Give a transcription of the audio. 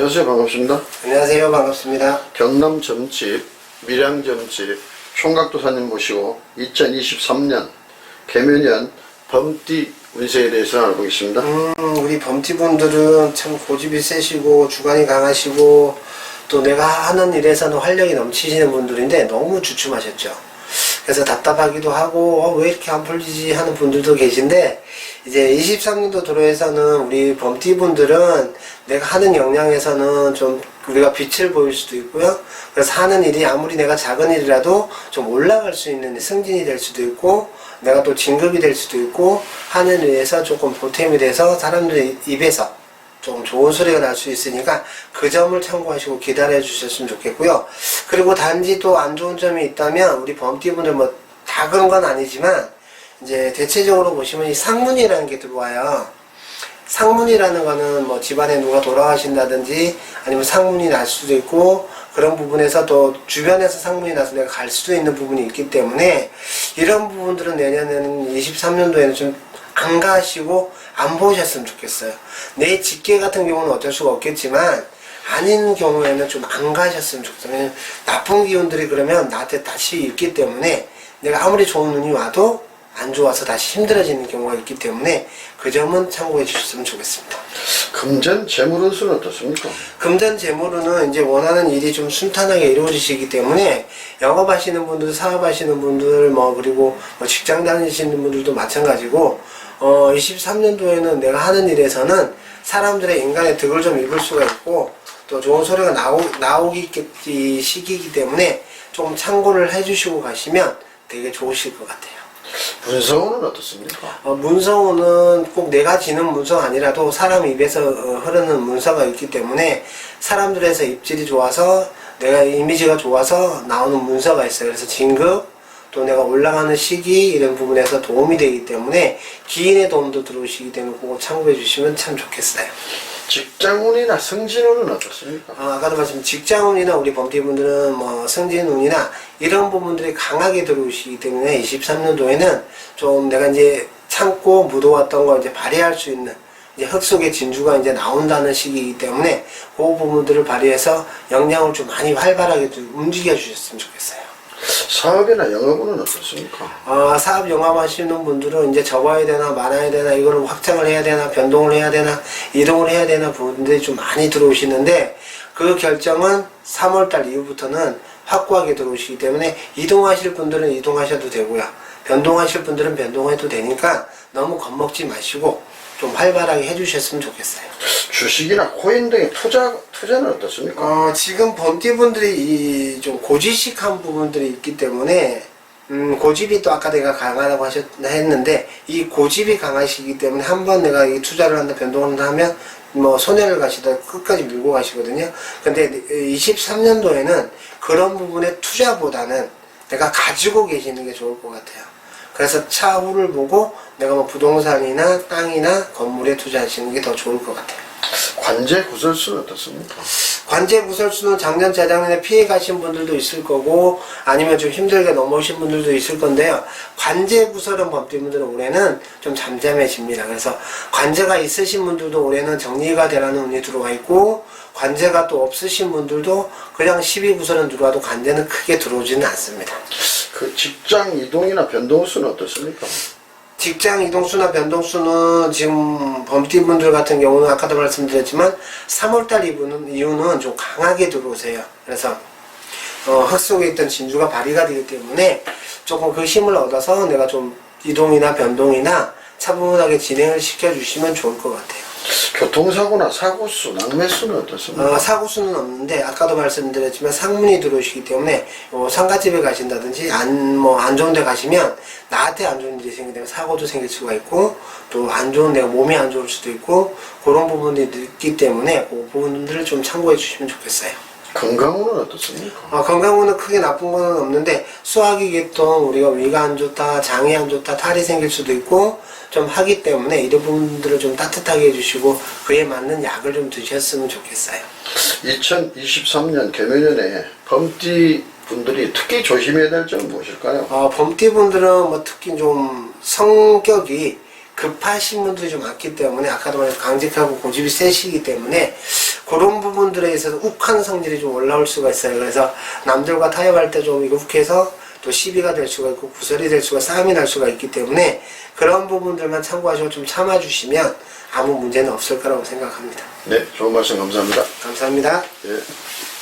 안녕하세요. 반갑습니다. 안녕하세요. 반갑습니다. 경남 점집, 밀양 점집, 총각도사님 모시고 2023년 개면연 범띠 운세에 대해서 알아보겠습니다. 음, 우리 범티분들은 참 고집이 세시고 주관이 강하시고 또 내가 하는 일에서는 활력이 넘치시는 분들인데 너무 주춤하셨죠. 그래서 답답하기도 하고 어, 왜 이렇게 안 풀리지 하는 분들도 계신데 이제 23년도 도로에서는 우리 범띠 분들은 내가 하는 역량에서는 좀 우리가 빛을 보일 수도 있고요. 그래서 하는 일이 아무리 내가 작은 일이라도 좀 올라갈 수 있는 승진이 될 수도 있고 내가 또 진급이 될 수도 있고 하는 일에서 조금 보탬이 돼서 사람들의 입에서 좀 좋은 소리가 날 수 있으니까 그 점을 참고하시고 기다려 주셨으면 좋겠고요. 그리고 단지 또 안 좋은 점이 있다면 우리 범띠분들 뭐 다 그런 건 아니지만 이제 대체적으로 보시면 이 상문이라는 게 들어와요. 상문이라는 거는 뭐 집안에 누가 돌아가신다든지 아니면 상문이 날 수도 있고 그런 부분에서 또 주변에서 상문이 나서 내가 갈 수도 있는 부분이 있기 때문에 이런 부분들은 내년에는 23년도에는 좀 안 가시고 안 보셨으면 좋겠어요. 내 직계 같은 경우는 어쩔 수가 없겠지만 아닌 경우에는 좀 안 가셨으면 좋겠어요. 나쁜 기운들이 그러면 나한테 다시 있기 때문에 내가 아무리 좋은 눈이 와도 안 좋아서 다시 힘들어지는 경우가 있기 때문에 그 점은 참고해 주셨으면 좋겠습니다. 금전 재물운수는 어떻습니까? 금전 재물로는 이제 원하는 일이 좀 순탄하게 이루어지시기 때문에 영업하시는 분들, 사업하시는 분들, 뭐 그리고 뭐 직장 다니시는 분들도 마찬가지고 어 23년도에는 내가 하는 일에서는 사람들의 인간의 덕을 좀 입을 수가 있고 또 좋은 소리가 나오, 나오기 이 시기이기 때문에 좀 참고를 해주시고 가시면 되게 좋으실 것 같아요. 분성운은 어떻습니까? 어, 문서는 꼭 내가 지는 문서가 아니라도 사람 입에서 어, 흐르는 문서가 있기 때문에 사람들에서 입질이 좋아서 내가 이미지가 좋아서 나오는 문서가 있어요. 그래서 진급 또 내가 올라가는 시기 이런 부분에서 도움이 되기 때문에 기인의 도움도 들어오시기 때문에 그거 참고해 주시면 참 좋겠어요. 직장운이나 승진운은 어떻습니까? 어, 아까도 말씀 직장운이나 우리 범띠분들은 뭐 승진운이나 이런 부분들이 강하게 들어오시기 때문에 23년도에는 좀 내가 이제 참고 묻어왔던 걸 이제 발휘할 수 있는 이제 흙 속의 진주가 이제 나온다는 시기이기 때문에 그 부분들을 발휘해서 역량을 좀 많이 활발하게 좀 움직여 주셨으면 좋겠어요. 사업이나 영업운은 어떻습니까? 어, 사업 영업 하시는 분들은 이제 접어야 되나 말아야 되나 이거를 확장을 해야 되나 변동을 해야 되나 이동을 해야 되나 분들이 좀 많이 들어오시는데 그 결정은 3월달 이후부터는 확고하게 들어오시기 때문에 이동하실 분들은 이동하셔도 되고요. 변동하실 분들은 변동해도 되니까 너무 겁먹지 마시고 좀 활발하게 해주셨으면 좋겠어요. 주식이나 코인 등의 투자, 투자는 어떻습니까? 어, 지금 범띠분들이 이 좀 고지식한 부분들이 있기 때문에 음, 고집이 또 아까 내가 강하다고 하셨, 했는데 이 고집이 강하시기 때문에 한 번 내가 이 투자를 한다 변동을 한다 하면 뭐 손해를 가시다 끝까지 밀고 가시거든요. 근데 23년도에는 그런 부분의 투자보다는 내가 가지고 계시는 게 좋을 것 같아요. 그래서 차후를 보고 내가 뭐 부동산이나 땅이나 건물에 투자하시는 게 더 좋을 것 같아요. 관제 구설수는 어떻습니까? 관제 구설수는 작년 재작년에 피해 가신 분들도 있을 거고 아니면 좀 힘들게 넘어오신 분들도 있을 건데요. 관제 구설은 범띠분들은 올해는 좀 잠잠해집니다. 그래서 관제가 있으신 분들도 올해는 정리가 되라는 운이 들어와 있고 관제가 또 없으신 분들도 그냥 12구설은 들어와도 관제는 크게 들어오지는 않습니다. 그 직장 이동이나 변동수는 어떻습니까? 직장 이동수나 변동수는 지금 범띠분들 같은 경우는 아까도 말씀드렸지만 3월달 이후는, 이후는 좀 강하게 들어오세요. 그래서 어, 흙 속에 있던 진주가 발휘가 되기 때문에 조금 그 힘을 얻어서 내가 좀 이동이나 변동이나 차분하게 진행을 시켜주시면 좋을 것 같아요. 교통사고나 사고수, 낭매수는 어떻습니까? 어, 사고수는 없는데 아까도 말씀드렸지만 상문이 들어오시기 때문에 어, 상가집에 가신다든지 안 뭐 안 좋은 데 가시면 나한테 안 좋은 일이 생기면 사고도 생길 수가 있고 또 안 좋은 데가 몸이 안 좋을 수도 있고 그런 부분들이 있기 때문에 그 부분들을 좀 참고해 주시면 좋겠어요. 건강운은 어떻습니까? 어, 건강운은 크게 나쁜 거는 없는데 수학이 계통 우리가 위가 안 좋다, 장이 안 좋다, 탈이 생길 수도 있고 좀 하기 때문에 이런 부분들을 좀 따뜻하게 해주시고 그에 맞는 약을 좀 드셨으면 좋겠어요. 2023년 개면연에 범띠 분들이 특히 조심해야 될 점은 무엇일까요? 어, 범띠 분들은 뭐 특히 좀 성격이 급하신 분들이 좀 많기 때문에 아까도 말했 강직하고 고집이 세시기 때문에 그런 부분들에 있어서 욱한 성질이 좀 올라올 수가 있어요. 그래서 남들과 타협할 때 좀 이거 욱해서 또 시비가 될 수가 있고 구설이 될 수가 싸움이 날 수가 있기 때문에 그런 부분들만 참고하시고 좀 참아주시면 아무 문제는 없을 거라고 생각합니다. 네, 좋은 말씀 감사합니다. 감사합니다. 예.